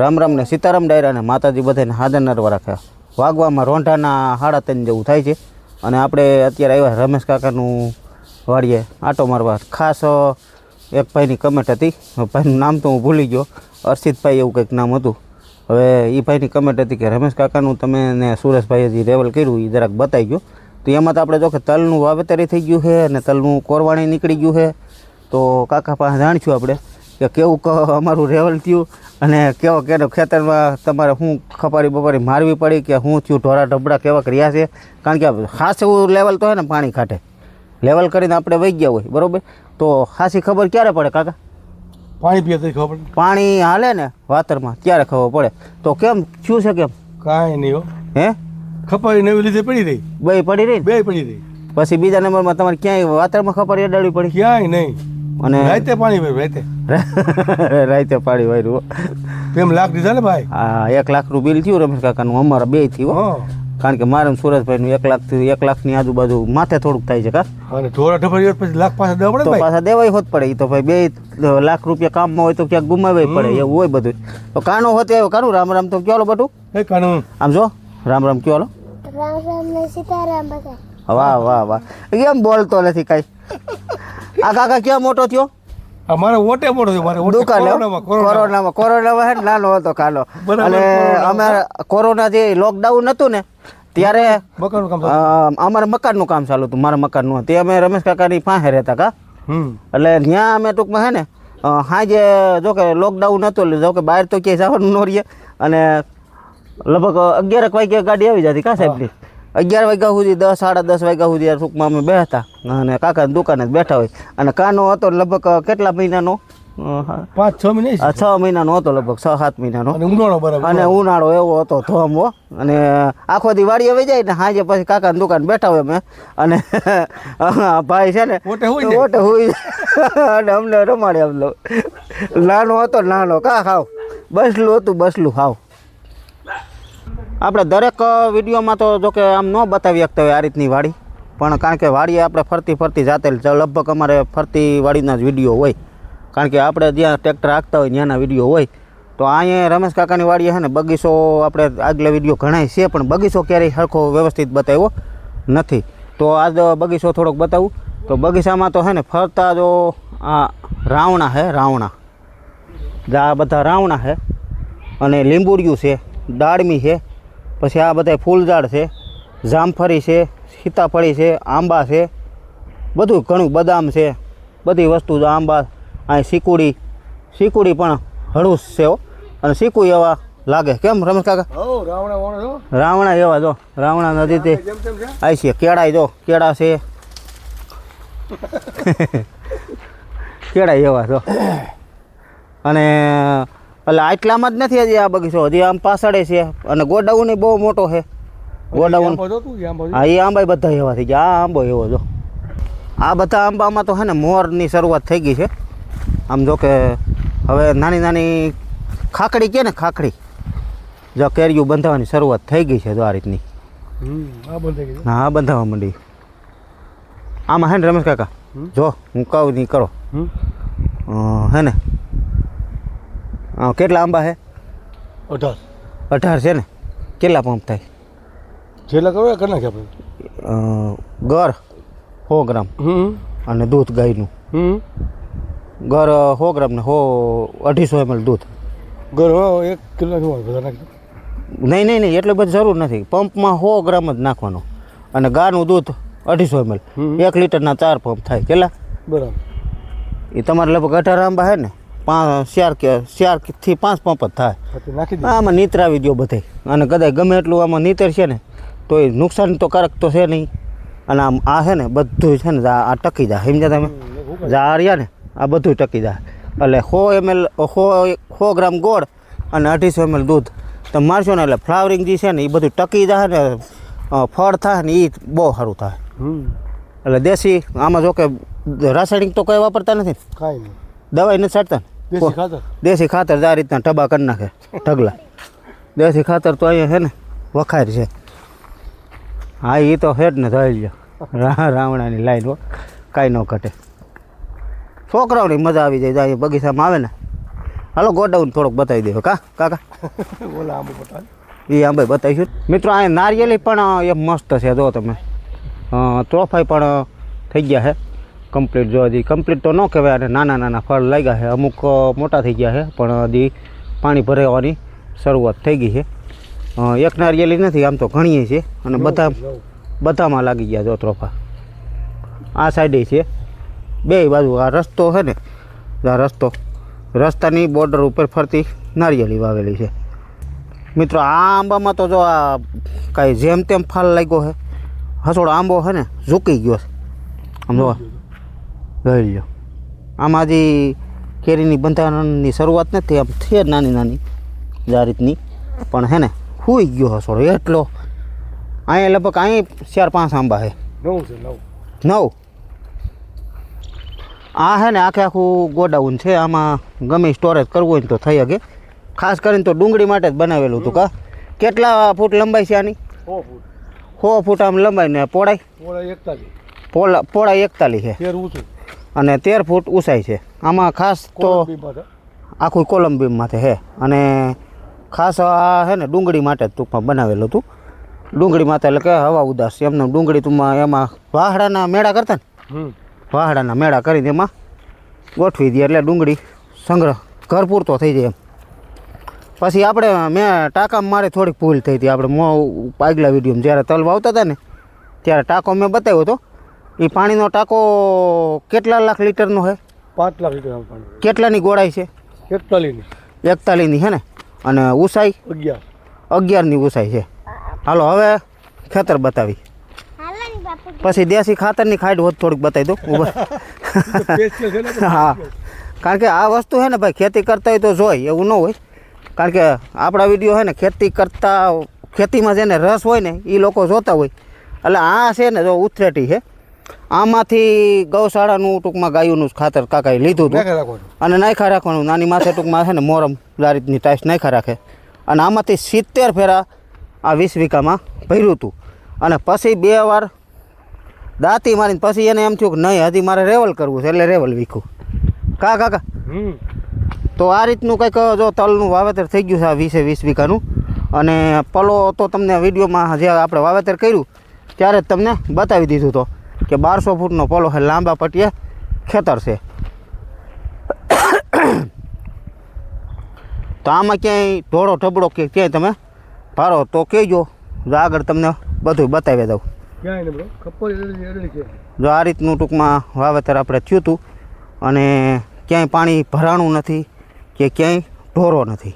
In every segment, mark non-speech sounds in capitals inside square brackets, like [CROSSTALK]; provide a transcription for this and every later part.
રામ રામ ને સીતારામ ડાયરા ને માતાજી બધાને હાજર નરવા રાખ્યા. વાગવામાં રોંઢાના હાડા ત્રણ જેવું થાય છે. અને આપણે અત્યારે આવ્યા રમેશ કાકાનું વાડીએ આટો મારવા. ખાસ એક ભાઈની કમેન્ટ હતી. ભાઈનું નામ તો હું ભૂલી ગયો. અર્ષિતભાઈ એવું કંઈક નામ હતું. હવે એ ભાઈની કમેન્ટ હતી કે રમેશ કાકાનું તમે ને સુરેશભાઈએ જે રેવલ કર્યું એ જરાક બતાવી ગયો તો એમાં તો આપણે જો કે તલનું વાવેતર થઈ ગયું છે અને તલનું કોરવાણી નીકળી ગયું છે. તો કાકા પાસે જાણીશું આપણે. કે કેવું અમારું રેવલ થયું અને કેવો કેનો ખેતરમાં તમારે શું ખપારી બપારી મારવી પડી કે શું થયું ઢોરા ઢબડા કેવા રહ્યા છે? કારણ કે ખાસ એવું લેવલ તો હોય ને પાણી ખાટે. લેવલ કરીને આપણે વહી ગયા હોય બરાબર? તો ખાસી ખબર ક્યારે પડે કાકા? પાણી પીએ તો ખબર પાણી હાલે ને વાતરમાં ત્યારે ખબર પડે? તો કેમ શું છે કેમ? કાંઈ નહીં હો. હે? ખપાઈ નવી લીધે પડી રહી. બે પડી રહી બે પડી રહી. પછી બીજા નંબરમાં તમારે ક્યાંય વાતરમાં ખપારી અડાડવી પડી? ક્યાંય નહીં. અને રાતે પાણી ભરે રાતે. [LAUGHS] રાતે પાડી ભર્યું. તેમ લાખ દીધા ને ભાઈ? હા એક લાખનું બિલ થયું રમેશ કાકાનું અમારા બે થયું. હો. કારણ કે મારે ને સુરજભાઈનું એક લાખથી એક લાખની આજુબાજુ માથે થોડુંક થાય છે કા. અને થોડા ઢફરી પછી લાખ પાસે દેવા પડે પાછા દેવાય હોત પડે એ તો ભાઈ બે લાખ રૂપિયા કામમાં હોય તો ક્યાંક ગુમાવવાય પડે એવું હોય બધું. તો કાનો હોત એવું કાનું? રામ રામ તો કયો બધું એ કાનૂન આમ જો રામ રામ કયો રામ રામ ને સીતારામ બધા વાહ વાહ વાહ. કેમ બોલતો નથી કાંઈ. આ કાકા ક્યાં મોટો થયો? અમારે મારે ઓટે મોટો થયો મારે દુકાન કોરોનામાં કોરોનામાં. હે ને નાનો હતો કાલો. અને. અમે કોરોના જે લોકડાઉન હતું ને ત્યારે અમારે મકાનનું કામ ચાલુ હતું મારા મકાનનું. તે અમે રમેશ કાકાની પાસે રહેતા કા. એટલે ત્યાં અમે ટૂંકમાં હે ને સાંજે જો કે લોકડાઉન હતું એટલે જો કે બહાર તો ક્યાંય જવાનું ન રહીએ. અને લગભગ અગિયારક વાગ્યે ગાડી આવી જતી કા સાહેબની. અગિયાર વાગ્યા સુધી દસ સાડા દસ વાગ્યા સુધી આ ટૂંકમાં અમે બેસતા અને કાકાની દુકાને જ બેઠા હોય. અને કાનો હતો લગભગ કેટલા મહિનાનો? પાંચ છ મહિના છ. મહિનાનો હતો લગભગ છ સાત મહિનાનો. ઉનાળો બરાબર. અને ઉનાળો એવો હતો ધોમો. અને આખો દી વાડીએ વહી જાય ને સાંજે પછી કાકાની દુકાન બેઠા હોય અમે. અને ભાઈ છે ને ઓટે હોય. અને અમને રમાડે અમને નાનો હતો નાનો. કા ખાવ? બસલું હતું બસલું ખાવ આપણે દરેક વિડીયોમાં તો જોકે આમ ન બતાવી શકતા હોય આ રીતની વાડી. પણ કારણ કે વાડીએ આપણે ફરતી ફરતી જાતે લગભગ અમારે ફરતી વાડીના જ વીડિયો હોય. કારણ કે આપણે જ્યાં ટ્રેક્ટર હાંકતા હોય ત્યાંના વીડિયો હોય. તો અહીંયા રમેશ કાકાની વાડીએ છે ને, બગીચો આપણે આગલા વીડિયો ઘણાય છે, પણ બગીચો ક્યારેય સરખો વ્યવસ્થિત બતાવ્યો નથી. તો આજ બગીચો થોડોક બતાવું. તો બગીચામાં તો છે ને, ફરતા જો આ રાવણા છે, રાવણા. આ બધા રાવણા છે. અને લીંબુડિયું છે દાળમી છે. પછી આ બધા ફૂલઝાડ છે જામફળી છે સીતાફળી છે આંબા છે બધું ઘણું બદામ છે બધી વસ્તુ આંબા અહીં શીકુડી શીકુડી પણ હળુસ છે હો. અને શીકુ એવા લાગે. કેમ રમેશ કાકા? રાવણા એવા જો. રાવણા નદી તે આવી છે કેળાય જો. કેળા છે. [LAUGHS] કેળાય એવા જો. અને એટલે આટલામાં જ નથી હજી આ બગીચો. હજી આમ પાછળે છે અને ગોડાઉન બહુ મોટો છે. ગોડાઉન. હા એ આંબા બધા એવા થઈ ગયા. આ આંબો એવો જો. આ બધા આંબામાં તો છે ને મોરની શરૂઆત થઈ ગઈ છે. આમ જો કે હવે નાની નાની ખાખડી કે ને ખાખડી જો કેરીયું બંધાવવાની શરૂઆત થઈ ગઈ છે જો આ રીતની. હા બંધાવા માંડી. આમાં હે ને રમેશ કાકા જો હું કહું નહીં કરો. હે ને? અ, કેટલા આંબા છે? અઢાર. અઢાર છે ને? કેટલા પંપ થાય? જેટલા કરો કરી નાખે આપણે. ગર સો ગ્રામ અને દૂધ ગાયનું. ઘર ગર સો ગ્રામ ને સો અઢીસો એમએલ દૂધ. ઘર હો, એક કિલો નહીં નહીં નહીં એટલે બધી જરૂર નથી. પંપમાં સો ગ્રામ જ નાખવાનો. અને ગાનું દૂધ અઢીસો એમએલ. એક લીટરના ચાર પંપ થાય. કેટલા? બરાબર. એ તમારે લગભગ અઢાર આંબા છે ને? પાંચ ચાર કે ચારથી પાંચ પંપ જ થાય. દે. આમાં નીતર આવી ગયો બધે. અને કદાચ ગમે એટલું આમાં નીતર છે ને તો એ નુકસાન તો કારક તો છે નહીં. અને આમ આ છે ને બધું છે ને આ ટકી જાય. સમજ્યા તમે? જે ને આ બધું ટકી જાય. એટલે સો એમએલ સો સો ગ્રામ ગોળ અને અઢીસો એમએલ દૂધ. તમે મારશો ને એટલે ફ્લાવરિંગ જે છે ને એ બધું ટકી જાય ને ફળ થાય ને એ બહુ સારું થાય. એટલે દેશી આમાં જો કે રાસાયણિક તો કંઈ વાપરતા નથી દવાઈ નથી છાંટતા ને? દેશી ખાતર? દેશી ખાતર આ રીતના ટબા કરી નાખે ઢગલા. દેશી ખાતર તો અહીંયા છે ને વખાર છે. હા એ તો હેઠ ને થઈ લ્યો. રાવણાની લાઈન હો કાંઈ ન ઘટે. છોકરાઓની મજા આવી જાય જો અહીંયા બગીચામાં આવે ને. હાલો ગોડાઉન થોડોક બતાવી દેવો કા કાકા? [LAUGHS] ઓલા આંબો બતાવી. એ આંબે બતાવીશું. મિત્રો અહીંયા નારિયેલી પણ એમ મસ્ત છે જો તમે. ત્રોફાઈ પણ થઈ ગયા છે. કમ્પ્લીટ જો હજી કમ્પ્લીટ તો ન કહેવાય અને નાના નાના ફળ લાગ્યા છે. અમુક મોટા થઈ ગયા છે પણ હજી પાણી ભરાવાની શરૂઆત થઈ ગઈ છે. એક નારિયેલી નથી આમ તો ઘણીએ છે અને બધા બધામાં લાગી ગયા જો ત્રોફા. આ સાઈડે છે. બે બાજુ આ રસ્તો છે ને આ રસ્તો. રસ્તાની બોર્ડર ઉપર ફરતી નારિયેળી વાવેલી છે. મિત્રો આ આંબામાં તો જો આ કાંઈ જેમ તેમ ફાલ લાગ્યો છે. હસોડો આંબો છે ને ઝૂકી ગયો છે. આમ જો જોઈ લ્યો આમાં હજી કેરીની બંધારણની શરૂઆત નથી આમ છે નાની નાની જ આ રીતની પણ હે ને હુઈ ગયો હસોડો એટલો. અહીંયા લગભગ અહીં ચાર પાંચ આંબા છે. નવું નવ. આ હે ને આખે આખું ગોડાઉન છે આમાં ગમે સ્ટોરેજ કરવું હોય ને તો થઈ શકે. ખાસ કરીને તો ડુંગળી માટે જ બનાવેલું હતું કા? કેટલા ફૂટ લંબાઈ છે આની? સો ફૂટ. આમ લંબાઈ ને પોળાઈ? ઓલા એકતાલીસ. પોળા પહોળાઈ એકતાલીસ છે અને તેર ફૂટ ઊંચાઈ છે. આમાં ખાસ તો આખું કોલમ માટે માથે છે અને ખાસ આ છે ને ડુંગળી માટે ટૂંકમાં બનાવેલું હતું. ડુંગળી માટે એટલે કે હવા ઉદાસ. એમને ડુંગળી ટૂંકમાં એમાં વાહડાના મેળા કરતા ને? વાહડાના મેળા કરીને એમાં ગોઠવી દઈએ એટલે ડુંગળી સંગ્રહ ઘર પૂરતો થઈ જાય એમ. પછી આપણે મેં ટાંકામાં મારે થોડીક ભૂલ થઈ હતી. આપણે મો આગલા વિડીયોમાં જ્યારે તલ વાવતા હતા ને ત્યારે ટાંકો મેં બતાવ્યો હતો. એ પાણીનો ટાંકો કેટલા લાખ લીટરનો છે પાંચ લાખ લીટર પાણી. કેટલાની ગોળાઈ છે? એકતાલીસની એકતાલીસની છે ને? અને ઉસાઈ અગિયાર. અગિયારની ઉસાઈ છે. હાલો હવે ખેતર બતાવી. હાલો ને બાપુ. પછી દેશી ખાતરની ખાડ હોત થોડીક બતાવી દો. [LAUGHS] ઊભા. સ્પેશિયલ હા. કારણ કે આ વસ્તુ છે ને ભાઈ ખેતી કરતા હોય તો જોઈ એવું ન હોય. કારણ કે આપણા વીડિયો છે ને ખેતી કરતા ખેતીમાં જેને રસ હોય ને એ લોકો જોતા હોય. એટલે આ છે ને જો ઉથરેટી છે આમાંથી ગૌશાળાનું ટૂંકમાં ગાયોનું જ ખાતર કાકાએ લીધું હતું. અને નાખ્યા રાખવાનું. નાની માથે ટૂંકમાં છે ને મોરમ આ રીતની ટાઈસ નાખ્યા રાખે. અને આમાંથી સિત્તેર ફેરા આ વીસ વીઘામાં ભર્યું હતું. અને પછી બે વાર દાંતી મારીને પછી એને એમ થયું કે નહીં હજી મારે રેવલ કરવું છે એટલે રેવલ વીખું. કા કાકા તો આ રીતનું કંઈક જો તલનું વાવેતર થઈ ગયું છે આ વીસે વીસ વીઘાનું. અને પલો તો તમને વિડીયોમાં જે આપણે વાવેતર કર્યું ત્યારે જ તમને બતાવી દીધું તો. કે બારસો ફૂટનો પોલો છે લાંબા પટીએ ખેતર છે. તો આમાં ક્યાંય ઢોળો ઢબડો કે ક્યાંય તમે ભારો તો કહેજો. જો આગળ તમને બધું બતાવી દઉં. જો આ રીતનું ટૂંકમાં વાવેતર આપણે થયું હતું અને ક્યાંય પાણી ભરાણું નથી કે ક્યાંય ઢોરો નથી.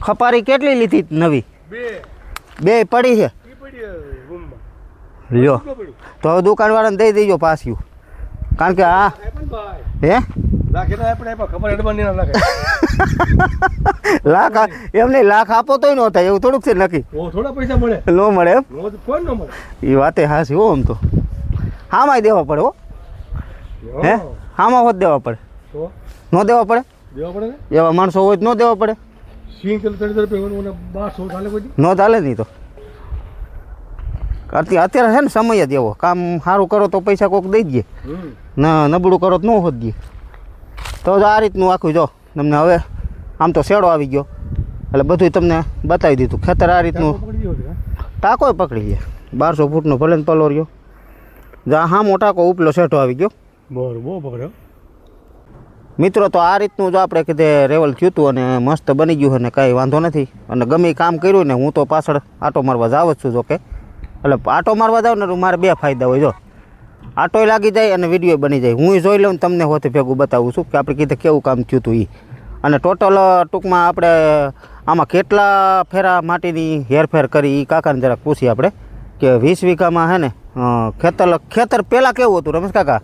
ખપારી કેટલી લીધી નવી? બે. પડી છે? લ્યો. તો હવે દુકાનવાળાને દઈ દેજો પાછું. કારણ કે આ હે? લાખ એટલે આપણે આપ્યા ખબર એડવાન્સ ના લાગે. [LAUGHS] લાખ આપો તોય ન થાય એવું થોડુંક છે નક્કી. થોડા પૈસા મળે. ન મળે એમ? રોજ ન મળે. એ વાતે હાસી હો આમ તો. હામાંય દેવા પડે હો. હે હો. હામાં હોત દેવા પડે. ન દેવા પડે? દેવા પડે એવા માણસો હોય તો ન દેવા પડે. કિલો રૂપિયા બારસો ચાલે કોઈ દી? ન ચાલે નહીં તો. અત્યારે છે ને સમય જ એવો. કામ સારું કરો તો પૈસા કોક દઈ દઈએ ના નબળું કરો તો ન હોત દઈએ તો જો આ રીતનું આખું જો તમને હવે આમ તો શેડો આવી ગયો. એટલે બધું તમને બતાવી દીધું. ખેતર આ રીતનું હા? ટાંકો પકડી લે બારસો ફૂટનો ભલે પલો રહ્યો જો આ હામો ટાંકો ઉપલો શેઠો આવી ગયો. બરોબર બહુ પકડ્યો. મિત્રો, તો આ રીતનું જો આપણે કીધે રેવલ થયું હતું અને મસ્ત બની ગયું અને કાંઈ વાંધો નથી. અને ગમે કામ કર્યું ને હું તો પાછળ આટો મારવા જાવ જ છું જોકે એટલે આટો મારવા જાઉં ને મારે બે ફાયદા હોય, જો. આટોય લાગી જાય અને વીડિયો બની જાય. હું જોઈ લઉં તમને હોતે ભેગું બતાવું છું કે આપણે કીધે કેવું કામ થયું હતું એ અને ટોટલ ટૂંકમાં આપણે આમાં કેટલા ફેરા માટીની હેરફેર કરી એ કાકાને જરાક પૂછીએ આપણે. કે વીસ વીઘામાં હે ને ખેતર ખેતર પહેલાં કેવું હતું, રમેશ કાકા?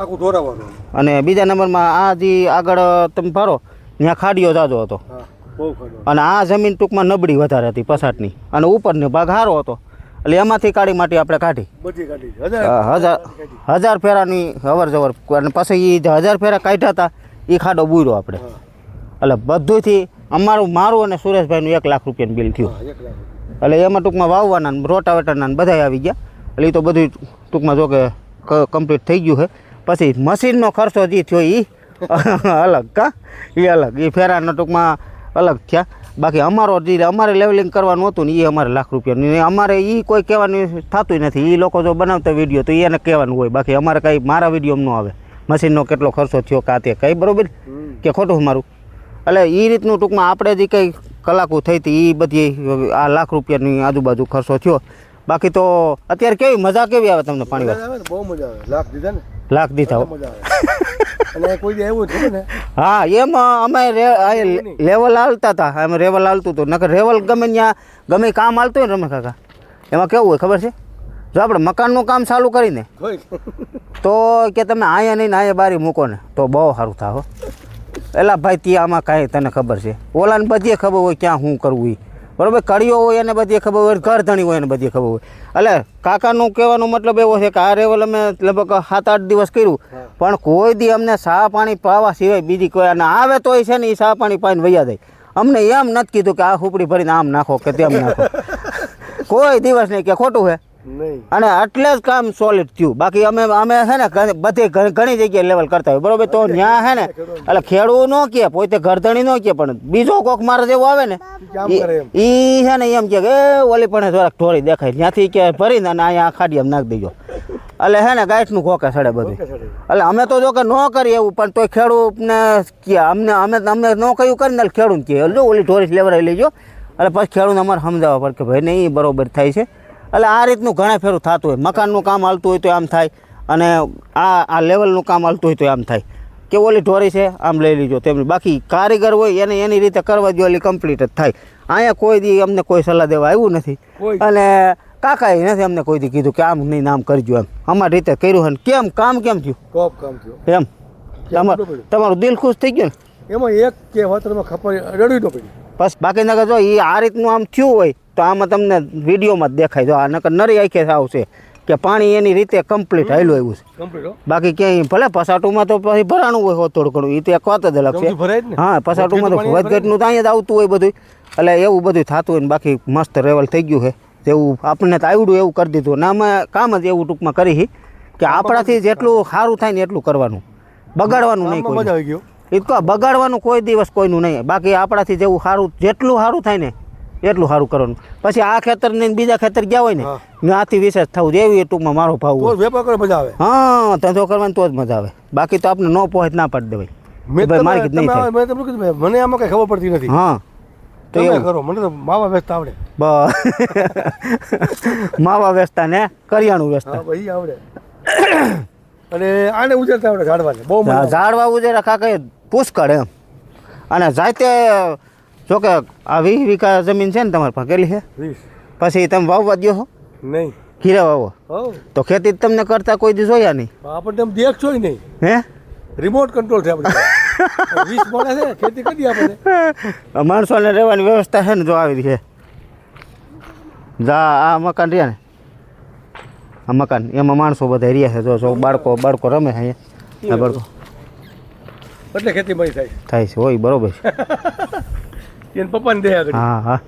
આખું દોરાવાનું અને બીજા નંબરમાં આ જે આગળ તમે ભરો ત્યાં ખાડીઓ જાજો હતો. અને આ જમીન ટૂંકમાં નબળી વધારે હતી પસાટની અને ઉપરનો ભાગ સારો હતો. એટલે એમાંથી કાળી માટી આપણે કાઢી. બધી કાઢી હજાર હજાર ફેરાની અવર જવર અને પછી એ હજાર ફેરા કાઢ્યા હતા એ ખાડો બુર્યો આપણે. એટલે બધુંથી અમારું મારું અને સુરેશભાઈનું એક લાખ રૂપિયાનું બિલ થયું. એટલે એમાં ટૂંકમાં વાવવાના રોટાવેટરના બધા બધાય આવી ગયા. એટલે એ તો બધું ટૂંકમાં જો કે કમ્પ્લીટ થઈ ગયું છે. પછી મશીનનો ખર્ચો જે થયો એ અલગ કા? એ અલગ. એ ફેરાના ટૂંકમાં અલગ થયા. બાકી અમારો જે અમારે લેવલિંગ કરવાનું હતું ને એ અમારે લાખ રૂપિયાનું અમારે એ કોઈ કહેવાનું થતું નથી. એ લોકો જો બનાવતા વીડિયો તો એને કહેવાનું હોય. બાકી અમારે કાંઈ મારા વિડીયોમાં ન આવે. મશીનનો કેટલો ખર્ચો થયો કાં તે કંઈ બરોબર? કે ખોટું મારું એટલે એ રીતનું ટૂંકમાં આપણે જે કંઈ કલાકો થઈ હતી એ બધી આ લાખ રૂપિયાની આજુબાજુ ખર્ચો થયો. બાકી તો અત્યારે કેવી મજા કેવી આવે તમને પાણી બહુ મજા આવે. લાખ દીધા ને? લાખ દીધા અને કોઈ દી એવું છે ને? હા એમ અમે લેવલ હાલતા હતા અમે રેવલ હાલતું હતું. નકર રેવલ ગમે ત્યાં ગમે કામ હાલતું હોય ને રમે કાકા એમાં કેવું હોય ખબર છે? જો આપણે મકાનનું કામ ચાલુ કરીને તો કે તમે અહીંયા નહીં ને અહીંયા બારી મૂકો ને તો બહુ સારું થાય હો. એલા ભાઈ ત્યાં આમાં કાંઈ તને ખબર છે? ઓલાને બધીએ ખબર હોય ક્યાં શું કરવું એ બરોબર? કડીઓ હોય એને બધી ખબર હોય ઘર ધણી હોય એને બધી ખબર હોય. એટલે કાકાનું કહેવાનો મતલબ એવો છે કે આ રેવલ અમે લગભગ સાત આઠ દિવસ કર્યું. પણ કોઈ દી અમને સા પાણી પાવા સિવાય બીજી કોઈ અને આવે તોય છે ને એ સા પાણી પાઈને વૈયા જાય. અમને એમ નથી કીધું કે આ હુપડી ભરીને આમ નાખો કે તેમ નાખો. [LAUGHS] કોઈ દિવસ નહીં કે ખોટું છે. અને એટલે જ કામ સોલિડ થયું. બાકી અમે અમે છે ને બધી ઘણી જગ્યાએ લેવલ કરતા હોય. બરોબર? તો ત્યાં છે ને એટલે ખેડવું ન કે પોતે ઘરધણી ન કે પણ બીજો કોક મારે જેવો આવે ને ઈ છે ને એમ કે એ ઓલી પણ થોડાક ઢોળી દેખાય. ત્યાંથી કે ભરીને અને અહીંયા એમ નાખી દેજો. એટલે હે ને ગાંઠનું ખોકે સડે બધું. એટલે અમે તો જો કે ન કરીએ એવું પણ તોય ખેડૂતને કે અમને અમે અમે ન કહ્યું કરીને ખેડૂત કે જો ઓલી ઢોરી લેવડાવી લેજો. એટલે પછી ખેડૂત અમારે સમજાવવા પડે કે ભાઈ નહીં બરોબર થાય છે. એટલે આ રીતનું ઘણા ફેરું થતું હોય. મકાનનું કામ હાલતું હોય તો આમ થાય અને આ આ લેવલનું કામ હાલતું હોય તો આમ થાય. કે ઓલી ઢોરી છે? આમ લઈ લીજો તેમની. બાકી કારીગર હોય એને એની રીતે કરવા દો એટલે કમ્પ્લીટ જ થાય. અહીંયા કોઈ દી અમને કોઈ સલાહ દેવા આવ્યું નથી. અને કાકાએ નથી અમને કોઈ દી કીધું કે આમ નહીં આમ કરજો એમ. અમારી રીતે કર્યું હોય કેમ? કામ કેમ થયું? કોપ કામ થયું. એમ. તમારું તમારું દિલ ખુશ થઈ ગયું ને? એમાં એક કે વાત ખબર રડવી ન પડી. બસ બાકી નગર જો એ આ રીતનું આમ થયું હોય તો આમાં તમને વિડીયોમાં જ દેખાય. જો આ નકર નરી આંખે આવશે કે પાણી એની રીતે કમ્પ્લીટ હાલ્યું આવ્યું છે. બાકી ક્યાંય ભલે પસાટુમાં તો પછી ભરાણું હોય થોડું ઘણું એ તો એક વાત જ અલગ છે. હા પસાટુમાં તો વધઘટનું તો અહીંયા જ આવતું હોય બધું એટલે એવું બધું થતું હોય ને બાકી મસ્ત રેવલ થઈ ગયું છે. જેવું આપણને તો આવડું એવું કરી દીધું. ને અમે કામ જ એવું ટૂંકમાં કરી કે આપણાથી જેટલું સારું થાય ને એટલું કરવાનું. બગાડવાનું નહીં કોઈ એ તો બગાડવાનું કોઈ દિવસ કોઈનું નહીં. બાકી આપણાથી જેવું સારું જેટલું સારું થાય ને એટલું સારું કરવાનું. પછી આ ખેતર ને બીજા ખેતર ગયા હોય ને. ત્યાંથી વિશેષ થવું એવી ટૂંકમાં મારો ભાવ વેપાર કરે મજા આવે? હા ધંધો કરવાની તો જ મજા આવે. બાકી તો આપણે ન પહોંચ ના પાડી દેવાય. મારી કીધું નહીં મને આમાં કઈ ખબર પડતી નથી. હા. તો એવું. કરો મને તો માવા વેચતા આવડે. બ- [LAUGHS] માવા વેચતા ને કરિયાણું વેચતા. ભાઈ આવડે. અને આને ઉજરતા આવડે ઝાડવાને. બહુ ઝાડવા ઉજેરા કાકા પુષ્કળ એમ. અને જાતે જોકે આ વીસ વીઘા જમીન છે ને તમારી પાસે કેટલી છે? વીસ. પછી તમે વાવવા દો છો નહીં. ખીરા વાવો. હો. તો ખેતી તમને કરતા કોઈ દી જોયા નહીં. આપણને તમે દેખશો ય નહીં. હે? રિમોટ કંટ્રોલ છે આપણી. પાસે. [LAUGHS] વીસ માણસ છે ખેતી કરી આપણે. માણસોને રહેવાની વ્યવસ્થા છે ને જો આવી છે. જા આ મકાન રહ્યા ને. આ મકાન એમાં માણસો બધા રહ્યા છે. જો જો બાળકો બાળકો રમે છે અહીંયા. આ બાળકો. એટલે ખેતી મળી થાય. થાય છે હોય બરોબર છે. [LAUGHS] એને પપ્પાને દયા કરી. હા હા.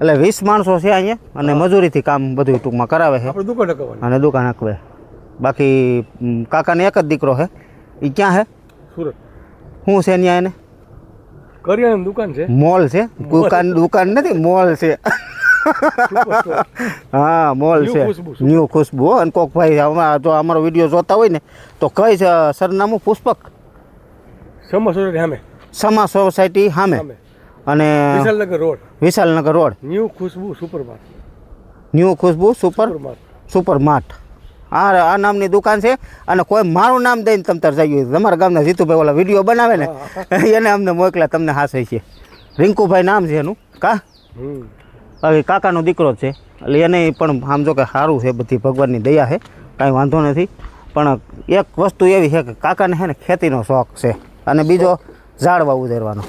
એટલે વીસ માણસો છે અહીંયા અને મજૂરીથી કામ બધું ટૂંકમાં કરાવે છે. આપણે દુકાન અને દુકાન હાંકવે બાકી કાકાને એક જ દીકરો છે. એ ક્યાં છે? સુરત. શું છે ત્યાં એને? કરિયાણાની દુકાન છે. મોલ છે. દુકાન દુકાન નથી મોલ છે. હા મોલ છે. ન્યૂ ખુશ્બુ અને કોક ભાઈ આમાં જો અમારો વીડિયો જોતા હોય ને તો કઈ છે સરનામું પુષ્પક. સમા સોસાયટી સામે. સમા સોસાયટી સામે. અને Vishalnagar road. Vishalnagar road. New Khushbu supermart. New Khushbu super super mart super આ આ નામની દુકાન છે અને કોઈ મારું નામ દઈને તમ તાર જઈ તમારા ગામના જીતુભાઈ ઓલા વીડિયો બનાવે ને [LAUGHS] એને અમને મોકલા તમને હાસે છે. રિંકુભાઈ નામ છે એનું. કા? હવે કાકાનો દીકરો છે. એટલે એને પણ આમ જો કે સારું છે બધી ભગવાનની દયા છે. કાંઈ વાંધો નથી. પણ એક વસ્તુ એવી છે કે કાકાને છે ને ખેતીનો શોખ છે. અને બીજો ઝાડવા ઉધેરવાનો